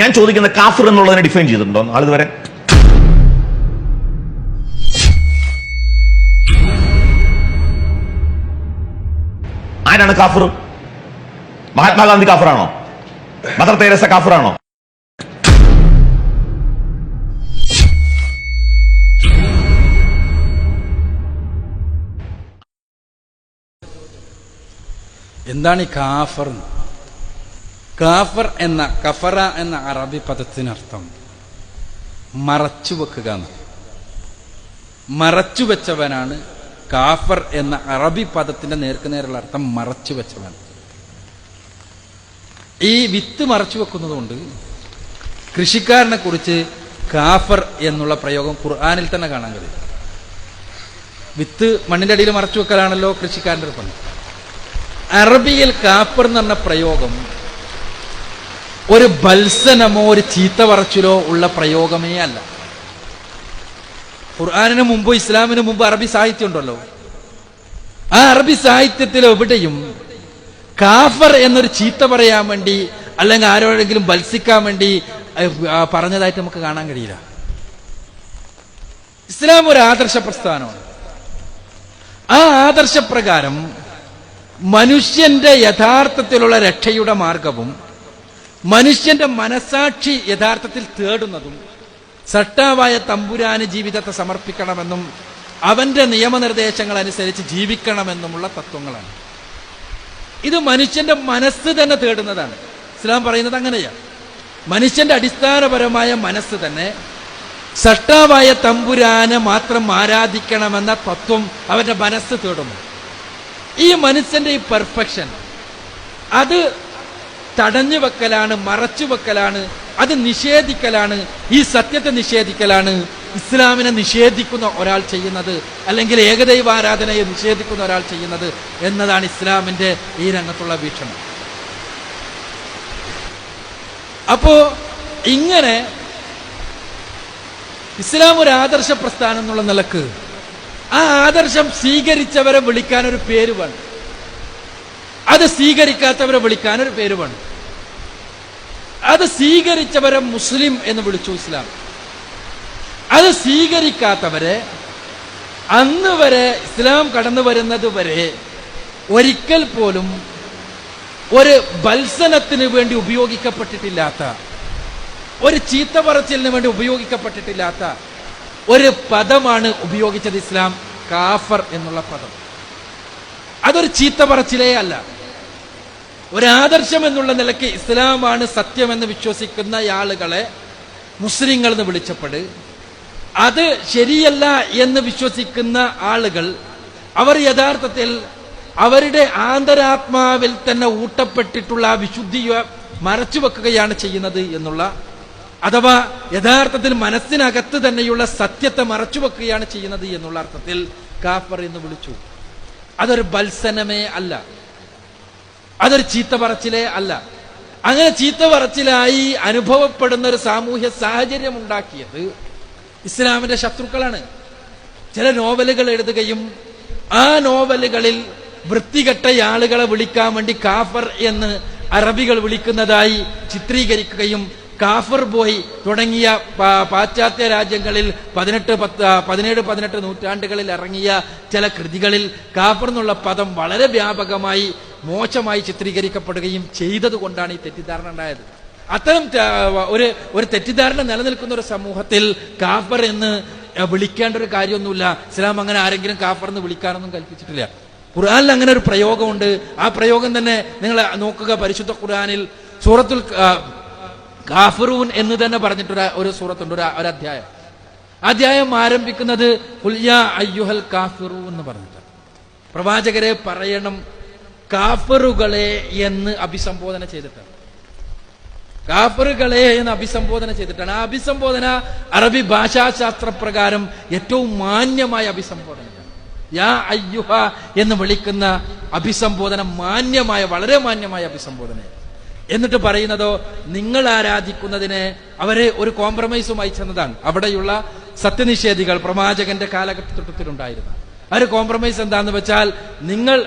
ഞാൻ ചോദിക്കുന്ന കാഫിർ എന്നുള്ളതിനെ ഡിഫൈൻ ചെയ്തിട്ടുണ്ടോ? ആളിതുവരെ. ആരാണ് കാഫിർ? മഹാത്മാഗാന്ധി കാഫിറാണോ? മദർ തേരസ കാഫിറാണോ? എന്താണ് ഈ കാഫർ? കാഫർ എന്ന കഫറ എന്ന അറബി പദത്തിനർത്ഥം മറച്ചു വെക്കുക എന്ന് മറച്ചു വെച്ചവനാണ് കാഫർ എന്ന അറബി പദത്തിന്റെ നേർക്കുനേരുള്ള അർത്ഥം മറച്ചു വെച്ചവൻ. ഈ വിത്ത് മറച്ചു വെക്കുന്നത് കൊണ്ട് കൃഷിക്കാരനെ കുറിച്ച് കാഫർ എന്നുള്ള പ്രയോഗം ഖുർആാനിൽ തന്നെ കാണാൻ കഴിയും. വിത്ത് മണ്ണിന്റെ അടിയിൽ മറച്ചു വെക്കലാണല്ലോ കൃഷിക്കാരന്റെ പണി. അറബിയിൽ കാഫർ എന്ന് പറഞ്ഞ പ്രയോഗം ഒരു ബത്സനമോ ഒരു ചീത്ത പറച്ചിലോ ഉള്ള പ്രയോഗമേ അല്ല. ഖുർആാനിന് മുമ്പ് ഇസ്ലാമിന് മുമ്പ് അറബി സാഹിത്യം ഉണ്ടല്ലോ. ആ അറബി സാഹിത്യത്തിൽ എവിടെയും കാഫർ എന്നൊരു ചീത്ത പറയാൻ വേണ്ടി അല്ലെങ്കിൽ ആരോടെങ്കിലും ബത്സിക്കാൻ വേണ്ടി പറഞ്ഞതായിട്ട് നമുക്ക് കാണാൻ കഴിയില്ല. ഇസ്ലാം ഒരു ആദർശ പ്രസ്ഥാനമാണ്. ആ ആദർശപ്രകാരം മനുഷ്യന്റെ യഥാർത്ഥത്തിലുള്ള രക്ഷയുടെ മാർഗവും മനുഷ്യന്റെ മനസാക്ഷി യഥാർത്ഥത്തിൽ തേടുന്നതും സട്ടാവായ തമ്പുരാന് ജീവിതത്തെ സമർപ്പിക്കണമെന്നും അവന്റെ നിയമനിർദ്ദേശങ്ങൾ അനുസരിച്ച് ജീവിക്കണമെന്നുമുള്ള തത്വങ്ങളാണ്. ഇത് മനുഷ്യന്റെ മനസ്സ് തന്നെ തേടുന്നതാണ്. ഇസ്ലാം പറയുന്നത് അങ്ങനെയാണ് മനുഷ്യന്റെ അടിസ്ഥാനപരമായ മനസ്സ് തന്നെ സട്ടാവായ തമ്പുരാനെ മാത്രം ആരാധിക്കണമെന്ന തത്വം അവന്റെ മനസ്സ് തേടുന്നു. ഈ മനുഷ്യന്റെ ഈ പെർഫെക്ഷൻ അത് തടഞ്ഞു വെക്കലാണ് മറച്ചു വെക്കലാണ് അത് നിഷേധിക്കലാണ് ഈ സത്യത്തെ നിഷേധിക്കലാണ്. ഇസ്ലാമിനെ നിഷേധിക്കുന്ന ഒരാൾ ചെയ്യുന്നത് അല്ലെങ്കിൽ ഏകദൈവ ആരാധനയെ നിഷേധിക്കുന്ന ഒരാൾ ചെയ്യുന്നത് എന്നതാണ് ഇസ്ലാമിന്റെ ഈ രംഗത്തുള്ള വീക്ഷണം. അപ്പോ ഇങ്ങനെ ഇസ്ലാം ഒരു ആദർശ പ്രസ്ഥാനം എന്നുള്ള നിലയ്ക്ക് ആ ആദർശം സ്വീകരിച്ചവരെ വിളിക്കാൻ ഒരു പേര് വേണം അത് സ്വീകരിക്കാത്തവരെ വിളിക്കാൻ ഒരു പേര് വേണം അത് സ്വീകരിച്ചവരെ മുസ്ലിം എന്ന് വിളിച്ചു ഇസ്ലാം. അത് സ്വീകരിക്കാത്തവരെ അന്ന് വരെ ഇസ്ലാം കടന്നു വരുന്നത് വരെ ഒരിക്കൽ പോലും ഒരു ബത്സനത്തിന് വേണ്ടി ഉപയോഗിക്കപ്പെട്ടിട്ടില്ലാത്ത ഒരു ചീത്ത പറച്ചിലിന് വേണ്ടി ഉപയോഗിക്കപ്പെട്ടിട്ടില്ലാത്ത ഒരു പദമാണ് ഉപയോഗിച്ചത് ഇസ്ലാം. കാഫർ എന്നുള്ള പദം. അതൊരു ചീത്ത പറച്ചിലേ അല്ല. ഒരു ആദർശം എന്നുള്ള നിലയ്ക്ക് ഇസ്ലാമാണ് സത്യമെന്ന് വിശ്വസിക്കുന്ന ആളുകളെ മുസ്ലിങ്ങൾ എന്ന് വിളിച്ചപ്പെട്. അത് ശരിയല്ല എന്ന് വിശ്വസിക്കുന്ന ആളുകൾ അവർ യഥാർത്ഥത്തിൽ അവരുടെ ആന്തരാത്മാവിൽ തന്നെ ഊട്ടപ്പെട്ടിട്ടുള്ള ആ വിശുദ്ധിയെ മറച്ചു വെക്കുകയാണ് ചെയ്യുന്നത് എന്നുള്ള അഥവാ യഥാർത്ഥത്തിൽ മനസ്സിനകത്ത് തന്നെയുള്ള സത്യത്തെ മറച്ചു വെക്കുകയാണ് ചെയ്യുന്നത് എന്നുള്ള അർത്ഥത്തിൽ കാഫർ എന്ന് വിളിച്ചു. അതൊരു ബത്സനമേ അല്ല. അതൊരു ചീത്ത പറച്ചിലേ അല്ല. അങ്ങനെ ചീത്ത പറച്ചിലായി അനുഭവപ്പെടുന്ന ഒരു സാമൂഹ്യ സാഹചര്യം ഉണ്ടാക്കിയത് ഇസ്ലാമിന്റെ ശത്രുക്കളാണ്. ചില നോവലുകൾ എഴുതുകയും ആ നോവലുകളിൽ വൃത്തികെട്ട ആളുകളെ വിളിക്കാൻ വേണ്ടി കാഫർ എന്ന് അറബികൾ വിളിക്കുന്നതായി ചിത്രീകരിക്കുകയും കാഫർ ബോയ് തുടങ്ങിയ പാശ്ചാത്യ രാജ്യങ്ങളിൽ പതിനെട്ട് പത്ത് പതിനേഴ് പതിനെട്ട് നൂറ്റാണ്ടുകളിൽ ഇറങ്ങിയ ചില കൃതികളിൽ കാഫർ എന്നുള്ള പദം വളരെ വ്യാപകമായി മോശമായി ചിത്രീകരിക്കപ്പെടുകയും ചെയ്തതുകൊണ്ടാണ് ഈ തെറ്റിദ്ധാരണ ഉണ്ടായത്. അത്തരം ഒരു ഒരു തെറ്റിദ്ധാരണ നിലനിൽക്കുന്ന ഒരു സമൂഹത്തിൽ കാഫർ എന്ന് വിളിക്കേണ്ട ഒരു കാര്യമൊന്നുമില്ല. ഇസ്ലാം അങ്ങനെ ആരെങ്കിലും കാഫർ എന്ന് വിളിക്കാനൊന്നും കൽപ്പിച്ചിട്ടില്ല. ഖുർആനിൽ അങ്ങനെ ഒരു പ്രയോഗമുണ്ട്. ആ പ്രയോഗം തന്നെ നിങ്ങൾ നോക്കുക പരിശുദ്ധ ഖുർആനിൽ സൂറത്തുൽ കാഫറൂൻ എന്ന് തന്നെ പറഞ്ഞിട്ടൊരു ഒരു സൂറത്തുണ്ട് ഒരു ഒരു അധ്യായം. അധ്യായം ആരംഭിക്കുന്നത് "ഖുൽ യാ അയ്യുഹൽ കാഫിറു എന്ന് പറഞ്ഞിട്ട് പ്രവാചകരെ പറയണം കാഫറുകളെ എന്ന് അഭിസംബോധന ചെയ്തിട്ടാണ്. കാഫറുകളെ എന്ന് അഭിസംബോധന ചെയ്തിട്ടാണ്. ആ അഭിസംബോധന അറബി ഭാഷാശാസ്ത്ര പ്രകാരം ഏറ്റവും മാന്യമായ അഭിസംബോധന യാ അയ്യുഹ എന്ന് വിളിക്കുന്ന അഭിസംബോധന മാന്യമായ വളരെ മാന്യമായ അഭിസംബോധനയാണ്. എന്നിട്ട് പറയുന്നതോ നിങ്ങൾ ആരാധിക്കുന്നതിനെ അവരെ ഒരു കോംപ്രമൈസുമായി ചെന്നതാണ്. അവിടെയുള്ള സത്യനിഷേധികൾ പ്രവാചകന്റെ കാലഘട്ടത്തിലുണ്ടായിരുന്നു ഒരു കോംപ്രമൈസ് എന്താന്ന് വെച്ചാൽ നിങ്ങൾ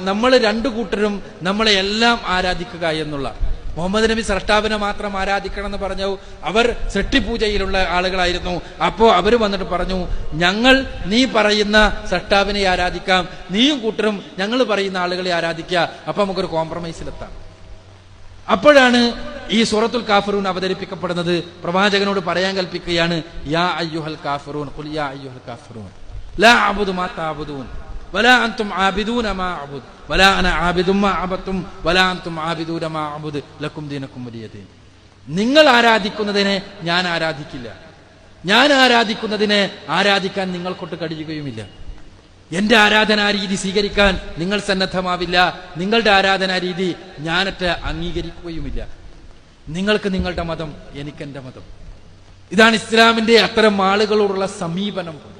നമ്മൾ രണ്ടു കൂട്ടരും നമ്മളെ എല്ലാം ആരാധിക്കുക എന്നുള്ള. മുഹമ്മദ് നബി സൃഷ്ടാവിനെ മാത്രം ആരാധിക്കണം എന്ന് പറഞ്ഞു. അവർ സൃഷ്ടിപൂജയിലുള്ള ആളുകളായിരുന്നു. അപ്പോ അവർ വന്നിട്ട് പറഞ്ഞു ഞങ്ങൾ നീ പറയുന്ന സൃഷ്ടാവിനെ ആരാധിക്കാം. നീയും കൂട്ടരും ഞങ്ങൾ പറയുന്ന ആളുകളെ ആരാധിക്കുക. അപ്പൊ നമുക്കൊരു കോംപ്രമൈസിലെത്താം അപ്പോഴാണ് ഈ സൂറത്തുൽ കാഫറൂൻ അവതരിപ്പിക്കപ്പെടുന്നത്. പ്രവാചകനോട് പറയാൻ കൽപ്പിക്കുകയാണ് യാ അയ്യുഹൽ കാഫറൂൻ യാ അയ്യുഹൽ കാഫറൂൻ. ലാ അബുദു മാ തഅബുദൂൻ വലാ അൻതും ആബിദൂന മാ അബുദ് വലാ അന ആബിദും മാ വലാ അൻതും ആബിദൂന മാ ലക്കും ദീനക്കും വലിയ നിങ്ങൾ ആരാധിക്കുന്നതിനെ ഞാൻ ആരാധിക്കില്ല. ഞാൻ ആരാധിക്കുന്നതിനെ ആരാധിക്കാൻ നിങ്ങൾക്കൊട്ട് കഴിയുകയുമില്ല. എന്റെ ആരാധനാ രീതി സ്വീകരിക്കാൻ നിങ്ങൾ സന്നദ്ധമാവില്ല. നിങ്ങളുടെ ആരാധനാ രീതി ഞാനൊറ്റ അംഗീകരിക്കുകയുമില്ല. നിങ്ങൾക്ക് നിങ്ങളുടെ മതം എനിക്കെന്റെ മതം. ഇതാണ് ഇസ്ലാമിന്റെ അത്തരം ആളുകളോടുള്ള സമീപനം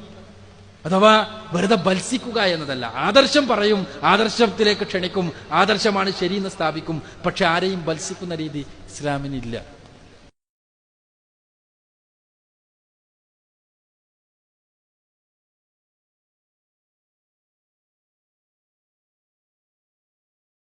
അഥവാ വെറുതെ ബത്സിക്കുക എന്നതല്ല. ആദർശം പറയും ആദർശത്തിലേക്ക് ക്ഷണിക്കും ആദർശമാണ് ശരിയെന്ന് സ്ഥാപിക്കും. പക്ഷെ ആരെയും ബത്സിക്കുന്ന രീതി ഇസ്ലാമിനില്ല.